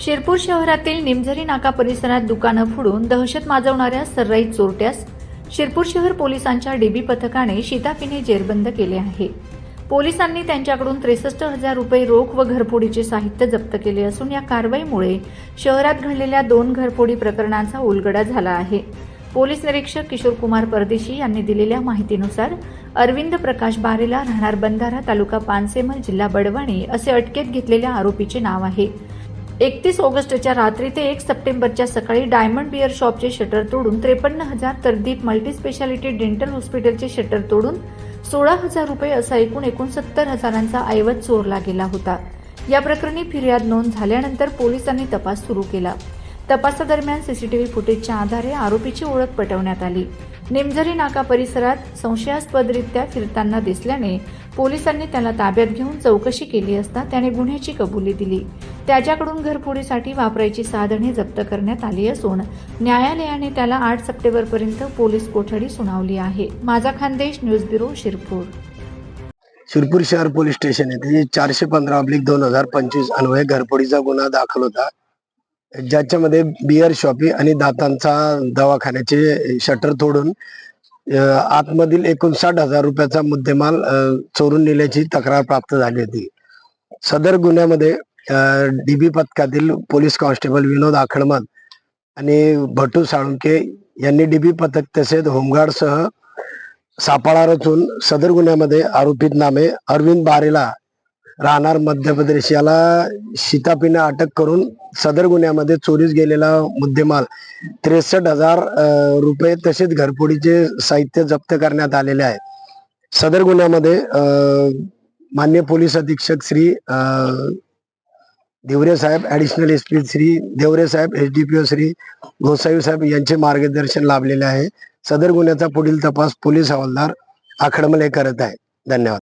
शिरपूर शहरातील निमझरी नाका परिसरात दुकानं फोडून दहशत माजवणाऱ्या सर्राईत चोरट्यास शिरपूर शहर पोलिसांच्या डीबी पथकाने शिताफीने जेरबंद केले आहे. पोलिसांनी त्यांच्याकडून त्रेसष्ट हजार रुपये रोख व घरफोडीचे साहित्य जप्त केले असून या कारवाईमुळे शहरात घडलेल्या दोन घरफोडी प्रकरणांचा उलगडा झाला आहे. पोलीस निरीक्षक किशोर कुमार परदेशी यांनी दिलेल्या माहितीनुसार अरविंद प्रकाश बारेला राहणार बंधारा तालुका पानसेमल जिल्हा बडवाणी असे अटकेत घेतलेल्या आरोपीचे नाव आहे. एकतीस ऑगस्टच्या रात्री ते एक सप्टेंबरच्या सकाळी डायमंड बिअर शॉपचे शटर तोडून त्रेपन्न हजार तर दीप मल्टीस्पेशालिटी डेंटल हॉस्पिटलचे शटर तोडून सोळा हजार रुपये असा एकूण एकोणसत्तर हजारांचा ऐवज चोरला गेला होता. या प्रकरणी फिर्याद नोंद झाल्यानंतर पोलिसांनी तपास सुरू केला. तपासादरम्यान सीसीटीव्ही फुटेजच्या आधारे आरोपीची ओळख पटवण्यात आली. निमझरी नाका परिसरात संशयास्पदरित्या फिरताना दिसल्याने पोलिसांनी त्याला ताब्यात घेऊन चौकशी केली असता त्याने गुन्ह्याची कबुली दिली. त्याच्याकडून घरफोडीसाठी वापरायची साधने जप्त करण्यात आली असून न्यायालयाने त्याला आठ सप्टेंबरपर्यंत पोलीस कोठडी सुनावली आहे. माझा खानदेश न्यूज ब्युरो शिरपूर. शिरपूर शहर पोलीस स्टेशन येथे चारशे पंधरा अब्लिक दोन हजार पंचवीस अन्वये घरफोडीचा गुन्हा दाखल होता. ज्याच्यामध्ये बिअर शॉपी आणि दातांचा दवाखान्याचे शटर तोडून आतमधील एकोणसाठ हजार रुपयाचा मुद्देमाल चोरून नेल्याची तक्रार प्राप्त झाली होती. सदर गुन्ह्यामध्ये डीबी पथकातील पोलीस कॉन्स्टेबल विनोद आखडमत आणि भटू साळुंके यांनी डीबी पथक तसेच होमगार्डसह सापळा रचून सदर गुन्ह्यामध्ये आरोपित नामे अरविंद बारेला राहणार मध्य प्रदेश. याला शितापीनं अटक करून सदर गुन्ह्यामध्ये चोरीस गेलेला मुद्देमाल. त्रेसष्ट हजार रुपये तसेच घरफोडीचे साहित्य जप्त करण्यात आलेले आहे. सदर गुन्ह्यामध्ये मान्य पोलीस अधीक्षक Shri Devare Saheb additional S P Shri Devare Saheb H D P O Shri Gosavi Saheb यांचे मार्गदर्शन लाभलेले आहे. सदर गुन्ह्याचा पुढील तपास पोलीस हवालदार आखडमले करत आहे. धन्यवाद.